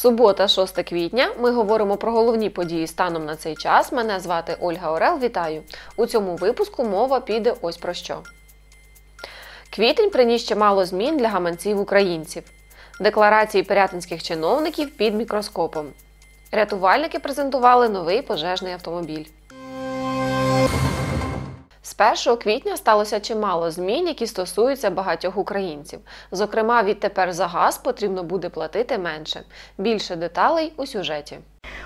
Субота, 6 квітня. Ми говоримо про головні події станом на цей час. Мене звати Ольга Орел. Вітаю! У цьому випуску мова піде ось про що. Квітень приніс чимало змін для гаманців українців. Декларації пирятинських чиновників під мікроскопом. Рятувальники презентували новий пожежний автомобіль. З 1 квітня сталося чимало змін, які стосуються багатьох українців. Зокрема, відтепер за газ потрібно буде платити менше. Більше деталей у сюжеті.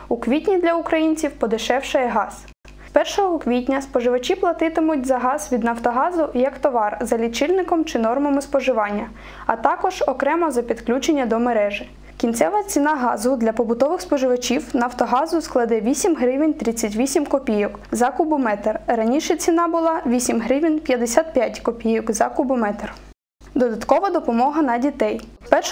У квітні для українців подешевшає газ. З 1 квітня споживачі платитимуть за газ від Нафтогазу як товар за лічильником чи нормами споживання, а також окремо за підключення до мережі. Кінцева ціна газу для побутових споживачів Нафтогазу складе 8 гривень 38 копійок за кубометр. Раніше ціна була 8 гривень 55 копійок за кубометр. Додаткова допомога на дітей.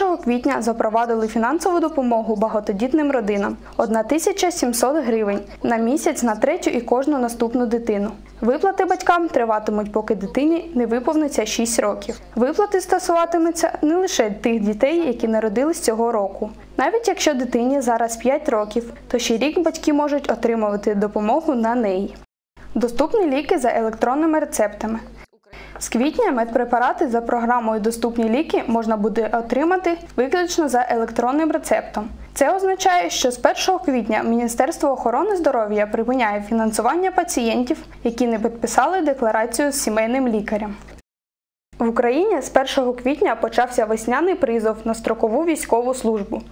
1 квітня запровадили фінансову допомогу багатодітним родинам 1700 гривень на місяць на третю і кожну наступну дитину. Виплати батькам триватимуть, поки дитині не виповниться 6 років. Виплати стосуватимуться не лише тих дітей, які народились цього року. Навіть якщо дитині зараз 5 років, то ще рік батьки можуть отримувати допомогу на неї. Доступні ліки за електронними рецептами. З квітня медпрепарати за програмою Доступні ліки можна буде отримати виключно за електронним рецептом. Це означає, що з 1 квітня Міністерство охорони здоров'я припиняє фінансування пацієнтів, які не підписали декларацію з сімейним лікарем. В Україні з 1 квітня почався весняний призов на строкову військову службу.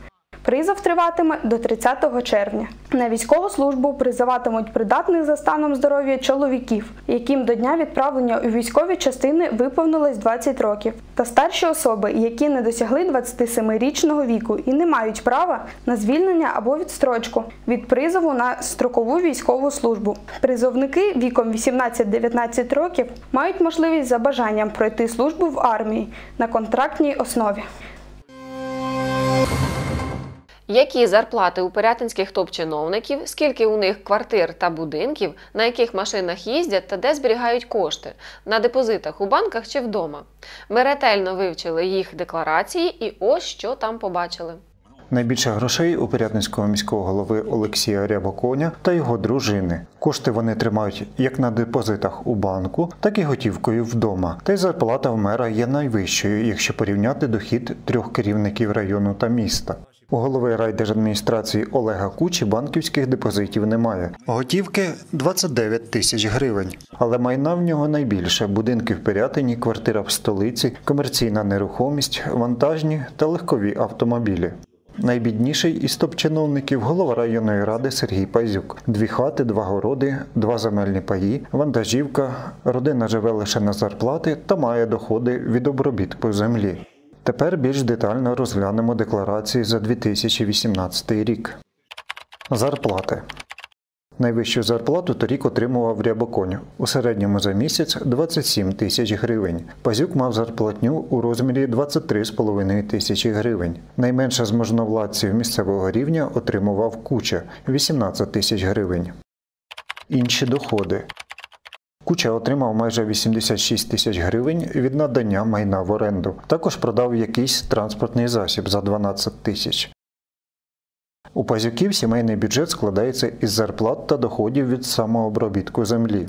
Призов триватиме до 30 червня. На військову службу призиватимуть придатних за станом здоров'я чоловіків, яким до дня відправлення у військові частини виповнилось 20 років, та старші особи, які не досягли 27-річного віку і не мають права на звільнення або відстрочку від призову на строкову військову службу. Призовники віком 18-19 років мають можливість за бажанням пройти службу в армії на контрактній основі. Які зарплати у порятинських топ-чиновників, скільки у них квартир та будинків, на яких машинах їздять та де зберігають кошти на депозитах у банках чи вдома? Ми ретельно вивчили їх декларації і ось що там побачили. Найбільше грошей у Пирятинського міського голови Олексія Рябоконя та його дружини. Кошти вони тримають як на депозитах у банку, так і готівкою вдома. Та й зарплата в мера є найвищою, якщо порівняти дохід трьох керівників району та міста. У голови райдержадміністрації Олега Кучі банківських депозитів немає. Готівки 29 тисяч гривень. Але майна в нього найбільше: будинки в Пирятині, квартира в столиці, комерційна нерухомість, вантажні та легкові автомобілі. Найбідніший із топ-чиновників голова районної ради Сергій Пазюк. Дві хати, два городи, два земельні паї, вантажівка. Родина живе лише на зарплати та має доходи від обробітку землі. Тепер більш детально розглянемо декларації за 2018 рік. Зарплати. Найвищу зарплату торік отримував Рябоконь. У середньому за місяць 27 тисяч гривень. Пазюк мав зарплатню у розмірі 23,5 тисячі гривень. Найменше з можновладців місцевого рівня отримував Куча 18 тисяч гривень. Інші доходи. Куча отримав майже 86 тисяч гривень від надання майна в оренду. Також продав якийсь транспортний засіб за 12 тисяч. У пазюків сімейний бюджет складається із зарплат та доходів від самообробітку землі.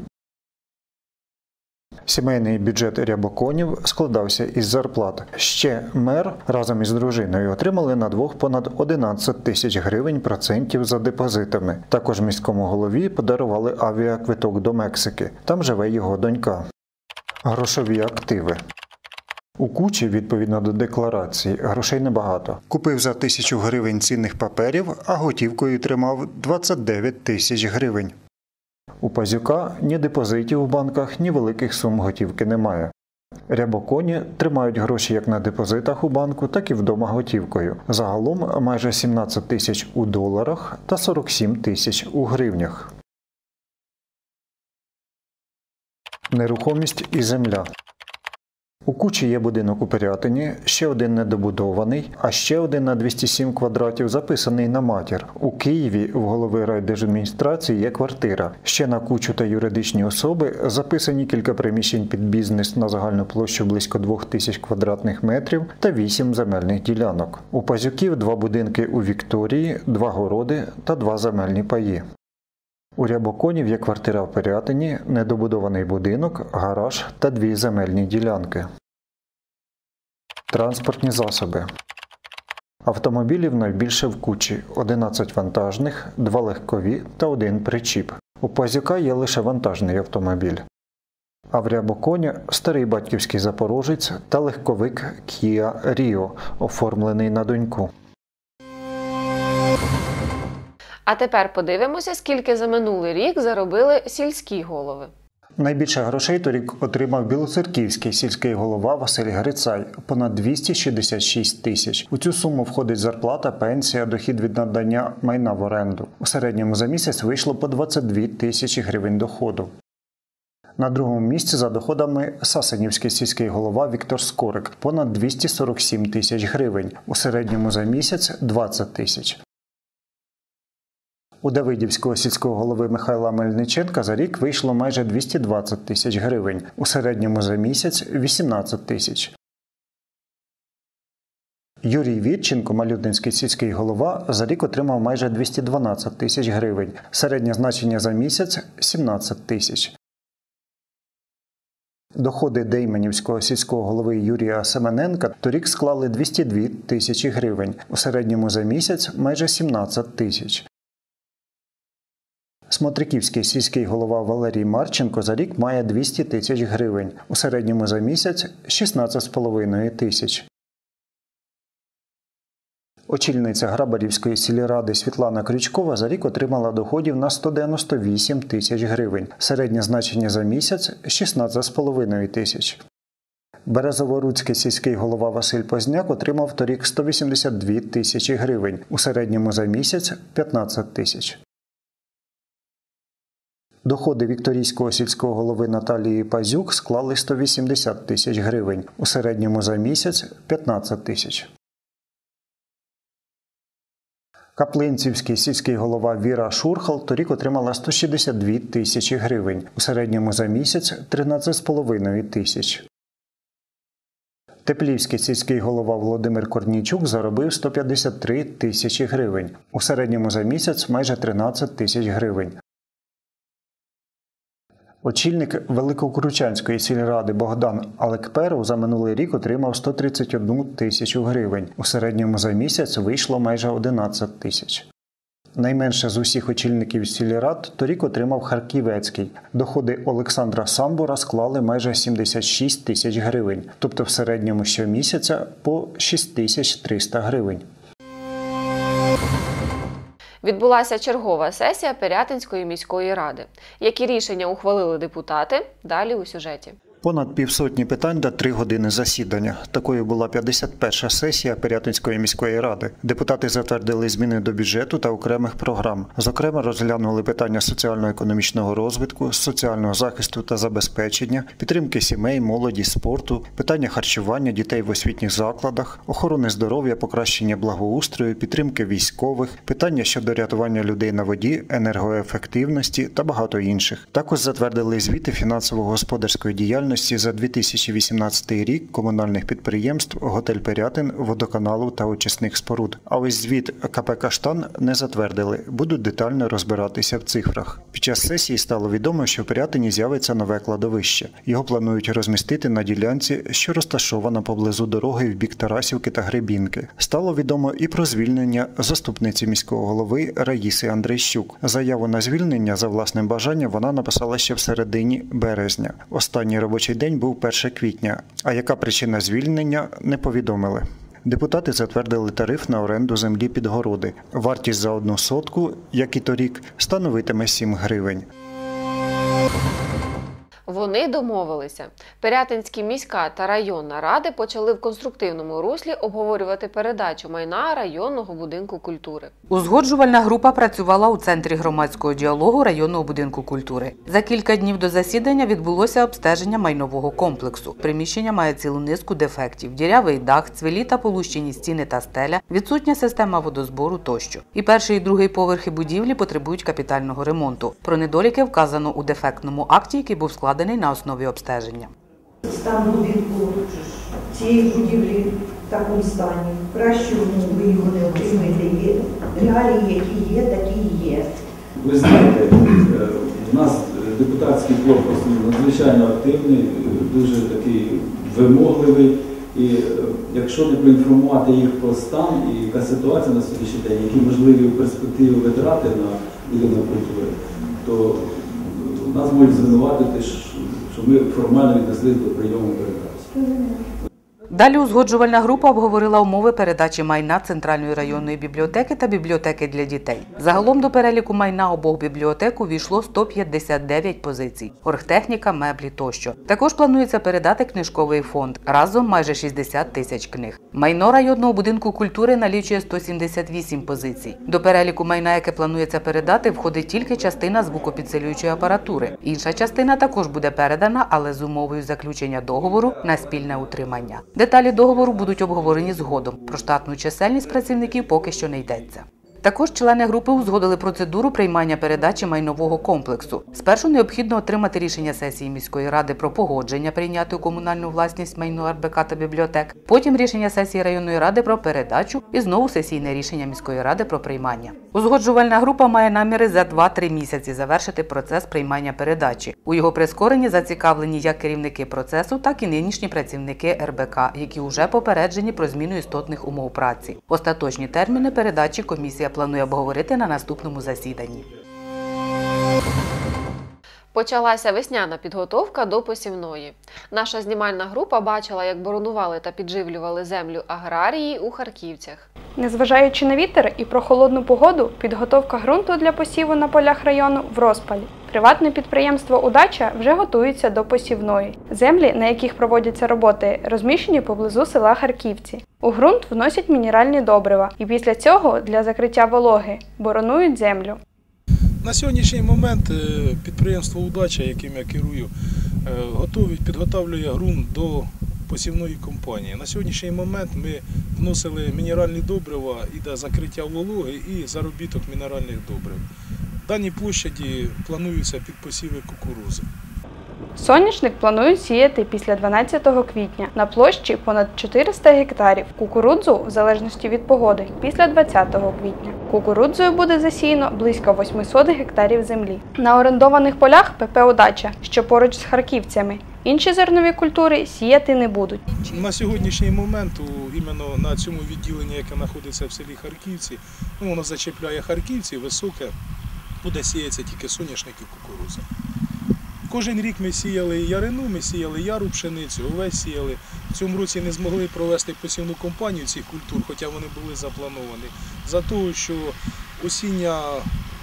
Сімейний бюджет рябоконів складався із зарплат. Ще мер разом із дружиною отримали на двох понад 11 тисяч гривень процентів за депозитами. Також міському голові подарували авіаквиток до Мексики. Там живе його донька. Грошові активи. У кучі, відповідно до декларації, грошей небагато. Купив за тисячу гривень цінних паперів, а готівкою тримав 29 тисяч гривень. У пазюка ні депозитів у банках, ні великих сум готівки немає. Рябоконі тримають гроші як на депозитах у банку, так і вдома готівкою. Загалом майже 17 тисяч у доларах та 47 тисяч у гривнях. Нерухомість і земля. У кучі є будинок у Пирятині, ще один недобудований, а ще один на 207 квадратів записаний на матір. У Києві в голови райдержадміністрації є квартира. Ще на кучу та юридичні особи записані кілька приміщень під бізнес на загальну площу близько 2000 квадратних метрів та 8 земельних ділянок. У пазюків два будинки у Вікторії, два городи та два земельні паї. У Рябоконів є квартира в Пирятині, недобудований будинок, гараж та дві земельні ділянки. Транспортні засоби. Автомобілів найбільше в кучі 11 вантажних, 2 легкові та один причіп. У Пазюка є лише вантажний автомобіль. А в Рябоконі старий батьківський запорожець та легковик Kia Rio, оформлений на доньку. А тепер подивимося, скільки за минулий рік заробили сільські голови. Найбільше грошей торік отримав білоцерківський сільський голова Василь Грицай понад 266 тисяч. У цю суму входить зарплата, пенсія, дохід від надання майна в оренду. У середньому за місяць вийшло по 22 тисячі гривень доходу. На другому місці за доходами Сасенівський сільський голова Віктор Скорик понад 247 тисяч гривень. У середньому за місяць 20 тисяч. У Давидівського сільського голови Михайла Мельниченка за рік вийшло майже 220 тисяч гривень, у середньому за місяць 18 тисяч. Юрій Вітченко, Малютинський сільський голова, за рік отримав майже 212 тисяч гривень, середнє значення за місяць 17 тисяч. Доходи Дейменівського сільського голови Юрія Семененка торік склали 202 тисячі гривень, у середньому за місяць майже 17 тисяч. Смотриківський сільський голова Валерій Марченко за рік має 200 тисяч гривень, у середньому за місяць 16,5 тисяч. Очільниця Грабарівської сільради Світлана Крючкова за рік отримала доходів на 198 тисяч гривень, середнє значення за місяць 16,5 тисяч. Березоворуцький сільський голова Василь Позняк отримав торік 182 тисячі гривень, у середньому за місяць 15 тисяч. Доходи Вікторійського сільського голови Наталії Пазюк склали 180 тисяч гривень, у середньому за місяць 15 тисяч. Каплинцівський сільський голова Віра Шурхал торік отримала 162 тисячі гривень, у середньому за місяць 13,5 тисяч. Теплівський сільський голова Володимир Корнійчук заробив 153 тисячі гривень, у середньому за місяць майже 13 тисяч гривень. Очільник Великокручанської сільради Богдан Алекперов за минулий рік отримав 131 тисячу гривень. У середньому за місяць вийшло майже 11 тисяч. Найменше з усіх очільників сільрад торік отримав Харківецький. Доходи Олександра Самбора склали майже 76 тисяч гривень, тобто в середньому щомісяця по 6300 гривень. Відбулася чергова сесія Пирятинської міської ради. Які рішення ухвалили депутати? Далі у сюжеті. Понад півсотні питань та три години засідання. Такою була 51-ша сесія Пирятинської міської ради. Депутати затвердили зміни до бюджету та окремих програм. Зокрема, розглянули питання соціально-економічного розвитку, соціального захисту та забезпечення, підтримки сімей, молоді, спорту, питання харчування дітей в освітніх закладах, охорони здоров'я, покращення благоустрою, підтримки військових, питання щодо рятування людей на воді, енергоефективності та багато інших. Також затвердили звіти фінансово-господарської діяльності за 2018 рік комунальних підприємств Готель Пирятин, водоканалу та очисних споруд. А ось звіт КП «Каштан» не затвердили, будуть детально розбиратися в цифрах. Під час сесії стало відомо, що в Пирятині з'явиться нове кладовище. Його планують розмістити на ділянці, що розташована поблизу дороги в бік Тарасівки та Гребінки. Стало відомо і про звільнення заступниці міського голови Раїси Андрейщук. Заяву на звільнення за власним бажанням вона написала ще в середині березня. Останній робочий день був 1 квітня. А яка причина звільнення не повідомили. Депутати затвердили тариф на оренду землі під городи. Вартість за одну сотку, як і торік, становитиме 7 гривень. Вони домовилися. Пирятинські міська та районна ради почали в конструктивному руслі обговорювати передачу майна районного будинку культури. Узгоджувальна група працювала у центрі громадського діалогу районного будинку культури. За кілька днів до засідання відбулося обстеження майнового комплексу. Приміщення має цілу низку дефектів: дірявий дах, цвілі та полущені стіни та стеля, відсутня система водозбору тощо. І перший і другий поверхи будівлі потребують капітального ремонту. Про недоліки вказано у дефектному акті, який був складений на основі обстеження. Стан будинку цієї будівлі в такому стані. В кращому ви його не отримаєте. Є реалії, які є, такі і є. Ви знаєте, е, у нас депутатський корпус надзвичайно активний, дуже такий вимогливий. І е, якщо не проінформувати їх про стан і яка ситуація на сьогоднішній день, які можливі в перспективі витрати на будинок культури, то нас можуть звинуватити, що ми формально віднесли до прийому передачі. Далі узгоджувальна група обговорила умови передачі майна Центральної районної бібліотеки та бібліотеки для дітей. Загалом до переліку майна обох бібліотек увійшло 159 позицій: оргтехніка, меблі тощо. Також планується передати книжковий фонд разом майже 60 тисяч книг. Майно районного будинку культури налічує 178 позицій. До переліку майна, яке планується передати, входить тільки частина звукопідсилюючої апаратури. Інша частина також буде передана, але з умовою заключення договору на спільне утримання. Деталі договору будуть обговорені згодом. Про штатну чисельність працівників поки що не йдеться. Також члени групи узгодили процедуру приймання передачі майнового комплексу. Спершу необхідно отримати рішення сесії міської ради про погодження прийняти у комунальну власність майно РБК та бібліотек. Потім рішення сесії районної ради про передачу і знову сесійне рішення міської ради про приймання. Узгоджувальна група має наміри за 2-3 місяці завершити процес приймання передачі. У його прискоренні зацікавлені як керівники процесу, так і нинішні працівники РБК, які вже попереджені про зміну істотних умов праці. Остаточні терміни передачі комісія планує обговорити на наступному засіданні. Почалася весняна підготовка до посівної. Наша знімальна група бачила, як боронували та підживлювали землю аграрії у Харківцях. Незважаючи на вітер і прохолодну погоду, підготовка ґрунту для посіву на полях району в розпалі. Приватне підприємство Удача вже готується до посівної. Землі, на яких проводяться роботи, розміщені поблизу села Харківці. У ґрунт вносять мінеральні добрива і після цього для закриття вологи боронують землю. На сьогоднішній момент е, підприємство Удача, яким я керую, е, готові, підготовлює ґрунт до посівної компанії. На сьогоднішній момент ми вносили мінеральні добрива і до закриття вологи і заробіток мінеральних добрив. В даній площаді плануються підпосіви кукурузи. Соняшник планують сіяти після 12 квітня на площі понад 400 гектарів. Кукурудзу, в залежності від погоди, після 20 квітня. Кукурудзою буде засіяно близько 800 гектарів землі. На орендованих полях ПП «Удача», що поруч з харківцями. Інші зернові культури сіяти не будуть. На сьогоднішній момент іменно на цьому відділенні, яке знаходиться в селі Харківці, ну, воно зачіпляє Харківці, високе, буде сіятися тільки соняшник і кукуруза. Кожен рік ми сіяли ярину, ми сіяли яру, пшеницю, овець сіяли. В цьому році не змогли провести посівну кампанію цих культур, хоча вони були заплановані. За того, що осіння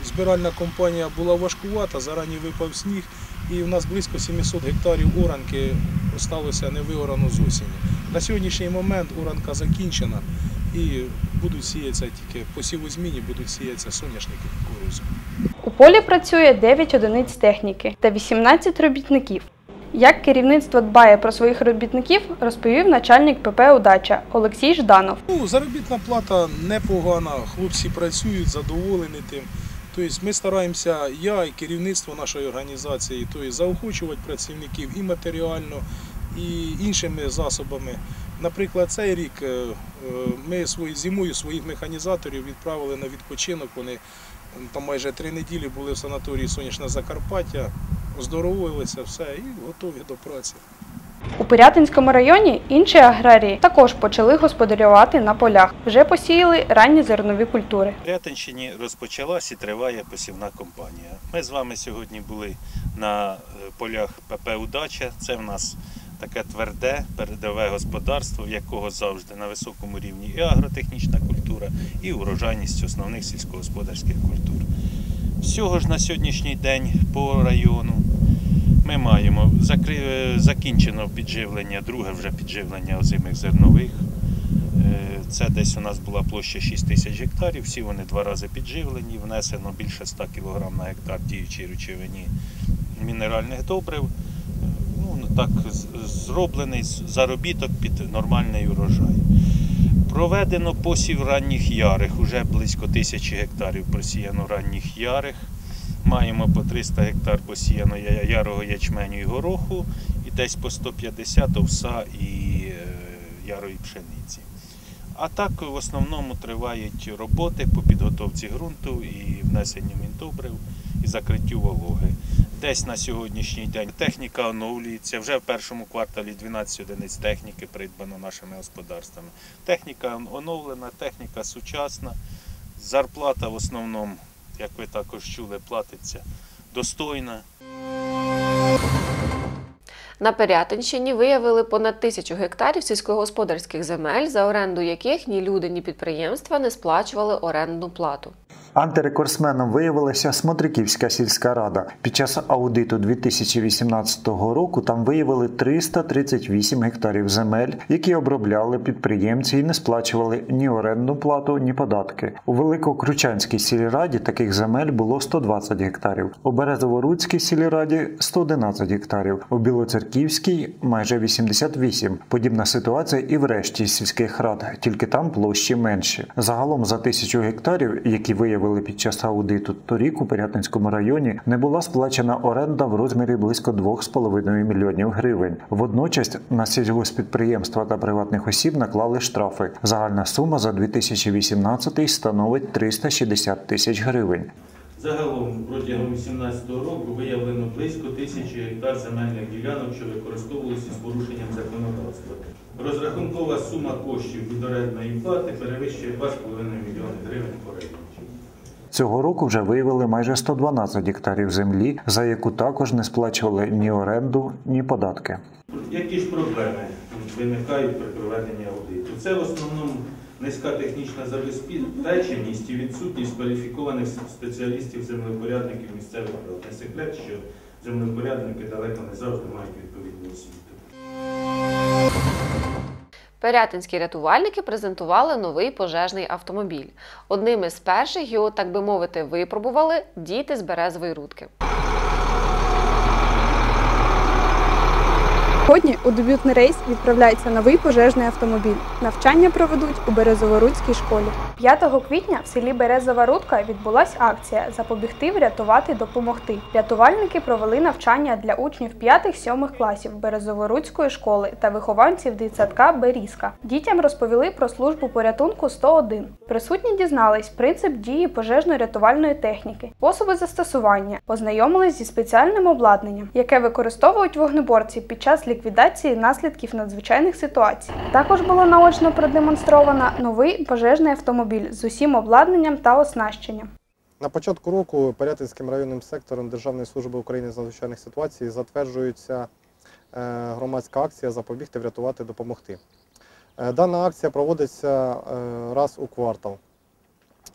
збиральна кампанія була важкувата, зарані випав сніг, і в нас близько 700 гектарів оранки осталося невиорано з осені. На сьогоднішній момент оранка закінчена і будуть сіятися тільки по сівозміні, будуть сіятися соняшники і кукурудза. У полі працює 9 одиниць техніки та 18 робітників. Як керівництво дбає про своїх робітників, розповів начальник ПП «Удача» Олексій Жданов. Ну, заробітна плата непогана, хлопці працюють, задоволені тим. Тобто ми стараємося, я і керівництво нашої організації, тобто заохочувати працівників і матеріально, і іншими засобами. Наприклад, цей рік е, е, ми зимою своїх механізаторів відправили на відпочинок. Вони там майже три неділі були в санаторії Сонячне Закарпаття, оздоровилися, все і готові до праці. У Пирятинському районі інші аграрії також почали господарювати на полях. Вже посіяли ранні зернові культури. В Рятинщині розпочалась і триває посівна кампанія. Ми з вами сьогодні були на е, полях ПП Удача. Це в нас таке тверде передове господарство, в якого завжди на високому рівні і агротехнічна культура, і урожайність основних сільськогосподарських культур. Всього ж на сьогоднішній день по району Ми маємо е, закінчено підживлення, друге вже підживлення озимих зернових. Е, Це десь у нас була площа 6 тисяч гектарів, всі вони два рази підживлені, внесено більше 100 кг на гектар діючої речовині мінеральних добрив. Так зроблений заробіток під нормальний урожай. Проведено посів ранніх ярих, уже близько тисячі гектарів просіяно ранніх ярих. Маємо по 300 гектар посіяно ярого ячменю і гороху, і десь по 150 овса і е, ярої пшениці. А так в основному тривають роботи по підготовці ґрунту і внесенню міндобрив і закриттю вологи. Десь на сьогоднішній день техніка оновлюється. Вже в першому кварталі 12 одиниць техніки придбано нашими господарствами. Техніка оновлена, техніка сучасна. Зарплата в основному, як ви також чули, платиться достойна. На Пирятинщині виявили понад тисячу гектарів сільськогосподарських земель, за оренду яких ні люди, ні підприємства не сплачували орендну плату. Антирекордсменом виявилася Смотриківська сільська рада. Під час аудиту 2018 року там виявили 338 гектарів земель, які обробляли підприємці і не сплачували ні орендну плату, ні податки. У Великокручанській сільраді таких земель було 120 гектарів, у Березоворуцькій сільраді 111 гектарів, у Білоцерківській майже 88. Подібна ситуація і в решті сільських рад, тільки там площі менші. Загалом за тисячу гектарів, які виявили під час аудиту, торік у Пирятинському районі не була сплачена оренда в розмірі близько 2,5 мільйонів гривень. Водночас на сільгоспідприємства та приватних осіб наклали штрафи. Загальна сума за 2018 становить 360 тисяч гривень. Загалом протягом 2018 року виявлено близько тисячі гектар земельних ділянок, що використовувалися з порушенням законодавства. Розрахункова сума коштів від орендної плати перевищує 2,5 мільйони гривень оренди. Цього року вже виявили майже 112 гектарів землі, за яку також не сплачували ні оренду, ні податки. Які ж проблеми виникають при проведенні аудиту? Це в основному низька технічна забезпеченість і відсутність кваліфікованих спеціалістів землепорядників місцевих рад. Не секрет, що землепорядники далеко не завжди мають відповідну освіту. Пирятинські рятувальники презентували новий пожежний автомобіль. Одним із перших його, так би мовити, випробували діти з березової рудки. Сьогодні у дебютний рейс відправляється новий пожежний автомобіль. Навчання проведуть у Березоворуцькій школі. 5 квітня в селі Березова Рудка відбулася акція Запобігти, врятувати, допомогти. Рятувальники провели навчання для учнів 5-7 класів Березоворуцької школи та вихованців дитсадка Берізка. Дітям розповіли про службу порятунку 101. Присутні дізнались принцип дії пожежно-рятувальної техніки, способи застосування, познайомились зі спеціальним обладнанням, яке використовують вогнеборці під час ліквідації наслідків надзвичайних ситуацій. Також було наочно продемонстровано новий пожежний автомобіль з усім обладнанням та оснащенням. На початку року Пирятинським районним сектором Державної служби України з надзвичайних ситуацій затверджується е, громадська акція Запобігти, врятувати, допомогти. Е, Дана акція проводиться е, раз у квартал.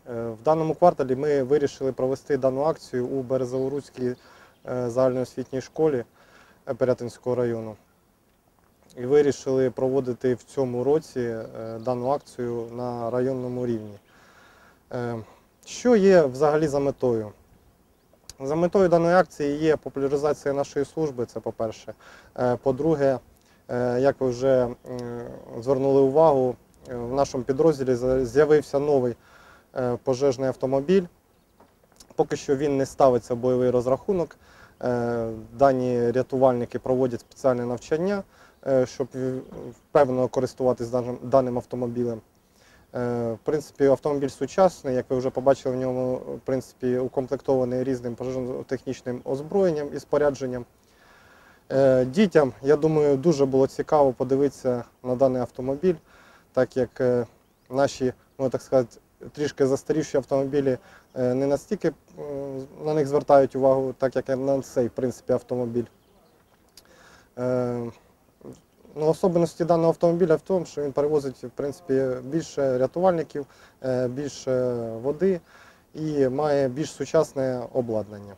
В даному кварталі ми вирішили провести дану акцію у Березоворуцькій загальноосвітній школі Пирятинського району. І вирішили проводити в цьому році е, дану акцію на районному рівні. Е, що є взагалі за метою? За метою даної акції є популяризація нашої служби, це по-перше. Е, По-друге, як ви вже звернули увагу, в нашому підрозділі з'явився новий пожежний автомобіль. Поки що він не ставиться в бойовий розрахунок. Дані рятувальники проводять спеціальне навчання, щоб е, впевнено користуватись даним- автомобілем. Е, В принципі, автомобіль сучасний, як ви вже побачили, в ньому в принципі, укомплектований різним пожежно-технічним озброєнням і спорядженням. Е, Дітям, я думаю, дуже було цікаво подивитися на даний автомобіль, так як е, наші, ну так сказати, трішки застарівші автомобілі е, не настільки е, на них звертають увагу, так як і на цей в принципі, автомобіль. Е, Ну, особливості даного автомобіля в тому, що він перевозить в принципі, більше рятувальників, е, більше води і має більш сучасне обладнання.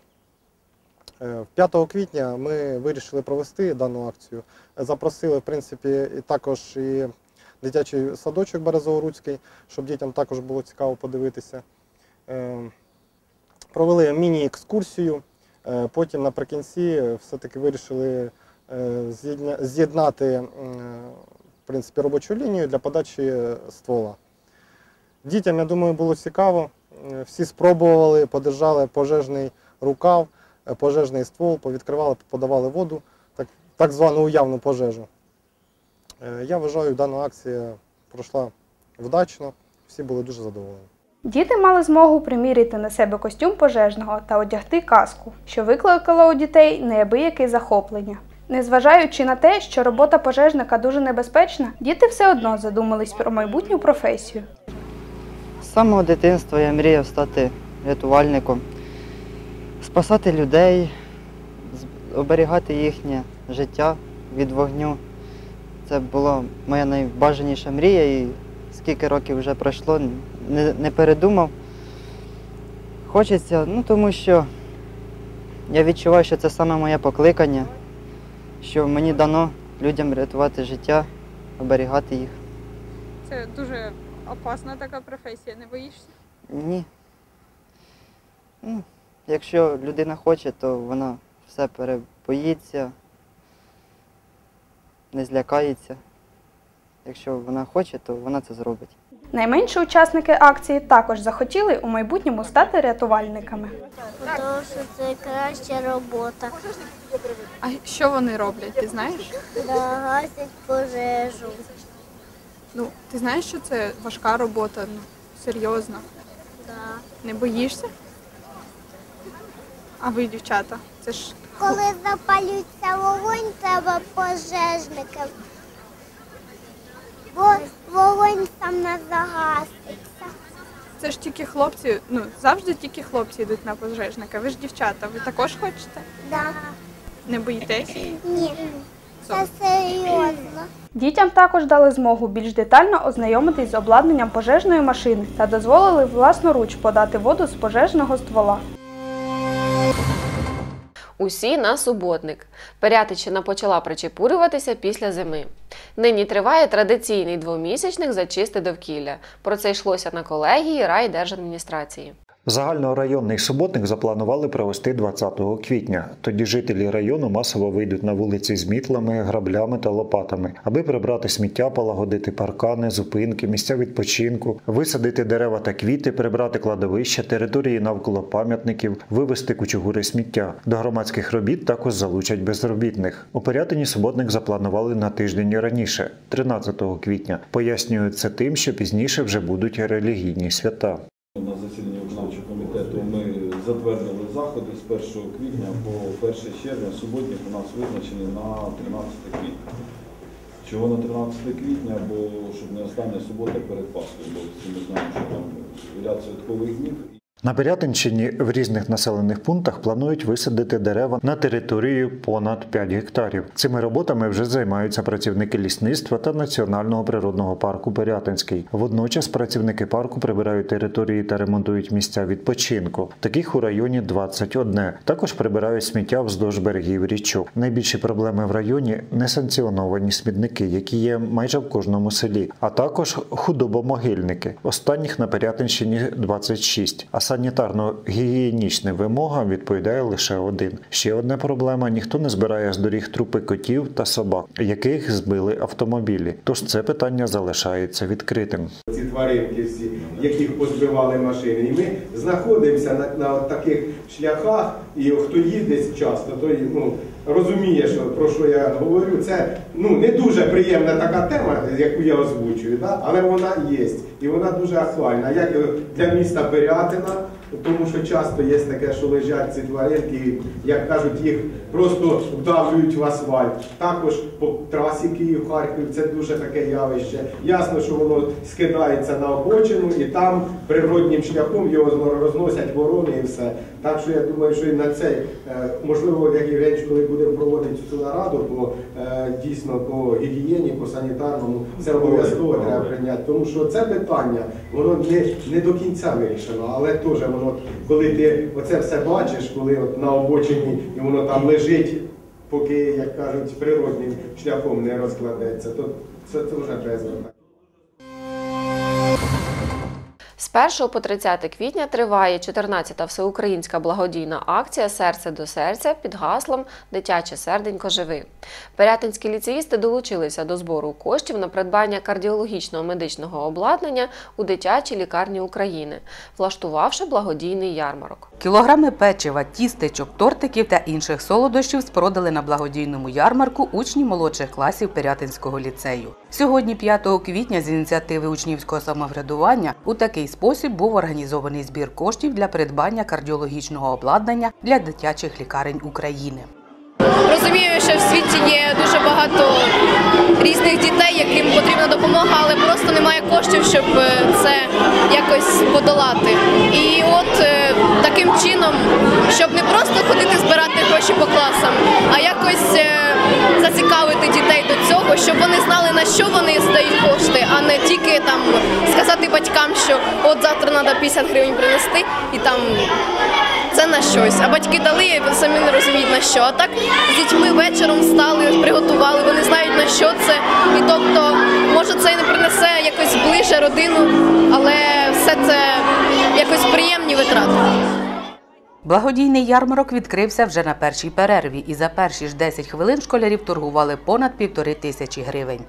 Е, 5 квітня ми вирішили провести дану акцію. Запросили, в принципі, також і дитячий садочок Березово-Руцький, щоб дітям також було цікаво подивитися. Е, Провели міні-екскурсію. Е, Потім наприкінці все-таки вирішили е, з'єднати в принципі, робочу лінію для подачі ствола. Дітям, я думаю, було цікаво. Е, Всі спробували, подержали пожежний рукав, е, пожежний ствол, повідкривали, подавали воду, так, так звану уявну пожежу. Е, Я вважаю, дана акція пройшла вдачно, всі були дуже задоволені. Діти мали змогу приміряти на себе костюм пожежного та одягти каску, що викликало у дітей неабияке захоплення. Незважаючи на те, що робота пожежника дуже небезпечна, діти все одно задумались про майбутню професію. З самого дитинства я мріяв стати рятувальником, спасати людей, оберігати їхнє життя від вогню. Це була моя найбажаніша мрія, і скільки років вже пройшло, не, передумав. Хочеться, ну тому що я відчуваю, що це саме моє покликання, що мені дано людям рятувати життя, оберігати їх. Це дуже опасна така професія, не боїшся? Ні. Ну, якщо людина хоче, то вона все перебоїться, не злякається. Якщо вона хоче, то вона це зробить. Найменші учасники акції також захотіли у майбутньому стати рятувальниками. Тому що це краща робота. А що вони роблять, ти знаєш? Гасять пожежу. Ну, ти знаєш, що це важка робота, ну, серйозна. Да. Не боїшся? А ви, дівчата, це ж Коли запалюється вогонь, треба пожежників. Бо вогонь сам не загаситься. це ж тільки хлопці, ну завжди тільки хлопці йдуть на пожежника. Ви ж дівчата, ви також хочете? Да. Не боїтесь? Ні. Це серйозно. Дітям також дали змогу більш детально ознайомитись з обладнанням пожежної машини та дозволили власноруч подати воду з пожежного ствола. Усі на суботник. Пирятичина почала причепурюватися після зими. Нині триває традиційний двомісячник зачисти довкілля. Про це йшлося на колегії райдержадміністрації. Загальнорайонний суботник запланували провести 20 квітня. Тоді жителі району масово вийдуть на вулиці з мітлами, граблями та лопатами, аби прибрати сміття, полагодити паркани, зупинки, місця відпочинку, висадити дерева та квіти, прибрати кладовища, території навколо пам'ятників, вивезти кучугури сміття. До громадських робіт також залучать безробітних. У Порятині суботник запланували на тиждень раніше, 13 квітня. Пояснюють це тим, що пізніше вже будуть релігійні свята. На засіданні виконавчого комітету ми затвердили заходи з 1 квітня по 1 червня. Суботник у нас визначений на 13 квітня. Чого на 13 квітня? Бо щоб не остання субота перед Пасхою, бо всі ми знаємо, що там ряд святкових днів. На Пирятинщині в різних населених пунктах планують висадити дерева на території понад 5 гектарів. Цими роботами вже займаються працівники лісництва та Національного природного парку Пирятинський. Водночас працівники парку прибирають території та ремонтують місця відпочинку. Таких у районі 21. Також прибирають сміття вздовж берегів річок. Найбільші проблеми в районі несанкціоновані смітники, які є майже в кожному селі, а також худобомогильники. Останніх на Пирятинщині 26. А санітарно-гігієнічним вимогам відповідає лише один. Ще одна проблема: ніхто не збирає з доріг трупи котів та собак, яких збили автомобілі. Тож це питання залишається відкритим. Ці тваринки всі, яких позбивали машини. І ми знаходимося на, на таких шляхах, і хто їздить часто, той ну, розуміє, що, про що я говорю. Це ну, не дуже приємна така тема, яку я озвучую, да? але вона є. І вона дуже актуальна. Як для міста Пирятина, тому що часто є таке, що лежать ці тваринки, як кажуть, їх просто вдавлюють в асфальт. Також по трасі Київ-Харків це дуже таке явище. Ясно, що воно скидається на обочину і там природнім шляхом його розносять ворони і все. Так що я думаю, що і на цей, е, можливо, як Євгеньович, коли будемо проводити цю нараду, по е, дійсно по гігієні, по санітарному, це обов'язково треба прийняти. Тому що це питання, воно не, не до кінця вирішено, але теж воно, коли ти оце все бачиш, коли от на обочині і воно там лежить, поки, як кажуть, природним шляхом не розкладеться, то це, це вже треба звертати. З 1 по 30 квітня триває 14-та всеукраїнська благодійна акція Серце до серця під гаслом Дитяче серденько живи. Пирятинські ліцеїсти долучилися до збору коштів на придбання кардіологічного медичного обладнання у дитячій лікарні України, влаштувавши благодійний ярмарок. Кілограми печива, тістечок, тортиків та інших солодощів спродали на благодійному ярмарку учні молодших класів Пирятинського ліцею. Сьогодні, 5 квітня, з ініціативи учнівського самоврядування у такий спосіб був організований збір коштів для придбання кардіологічного обладнання для дитячих лікарень України. Розумію, що в світі є дуже багато різних дітей, яким потрібна допомога, але просто немає коштів, щоб е, це якось подолати. І от е, таким чином, щоб не просто ходити збирати гроші по класам, а якось е, зацікавити дітей до цього, щоб вони знали на що вони здають кошти, а не тільки там сказати батькам, що от завтра треба 50 гривень принести і там це на щось. А батьки дали, самі не розуміють на що. А так з дітьми вечором встали, приготували, вони знають на що це. І тобто, може, це і не принесе якось ближче родину, але все це якось приємні витрати. Благодійний ярмарок відкрився вже на першій перерві, і за перші ж 10 хвилин школярів торгували понад півтори тисячі гривень.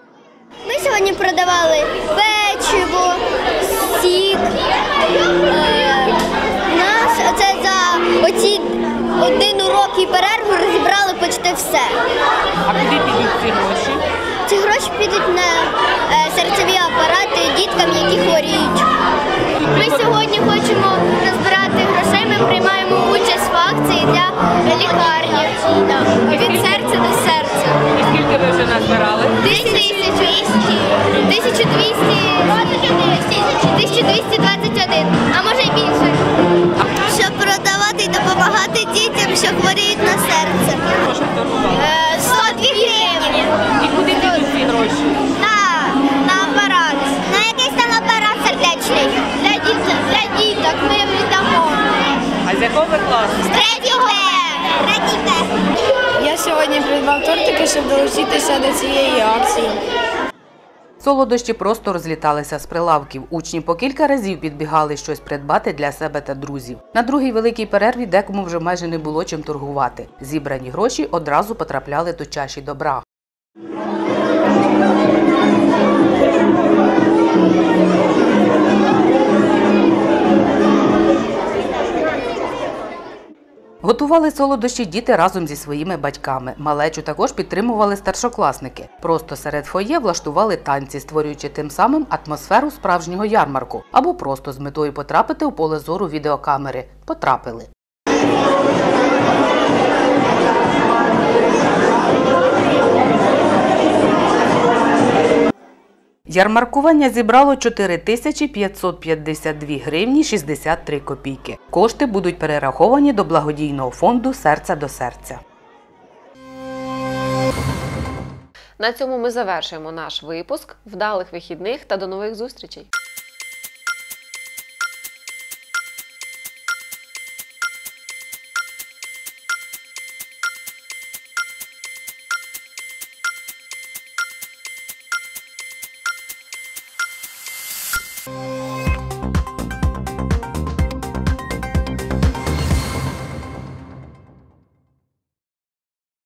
Ми сьогодні продавали печиво, сік. Е, Нас це за оці один урок і перерву розібрали почти все. А куди підуть ці гроші? Ці гроші підуть на е, серцеві апарати діткам, які хворіють. Ми сьогодні хочемо назбирати грошей. Ми приймаємо участь в акції для лікарні від серця до серця. І скільки ви вже назбирали? 1200, 1221, а може й більше. І допомагати дітям, що хворіють на серце. Е, 102 гривні. І куди ці гроші? На, на апарат. На якийсь там апарат сердечний. Для діток, для діток ми віддамо. А з якого ви класу? З третього. Я сьогодні придбав тортики, щоб долучитися до цієї акції. Солодощі просто розліталися з прилавків. Учні по кілька разів підбігали щось придбати для себе та друзів. На другій великій перерві декому вже майже не було чим торгувати. Зібрані гроші одразу потрапляли до чаші добра. Готували солодощі діти разом зі своїми батьками. Малечу також підтримували старшокласники. Просто серед фоє влаштували танці, створюючи тим самим атмосферу справжнього ярмарку, або просто з метою потрапити у поле зору відеокамери. Потрапили. Ярмаркування зібрало 4552 гривні 63 копійки. Кошти будуть перераховані до благодійного фонду Серця до серця. На цьому ми завершуємо наш випуск. Вдалих вихідних та до нових зустрічей!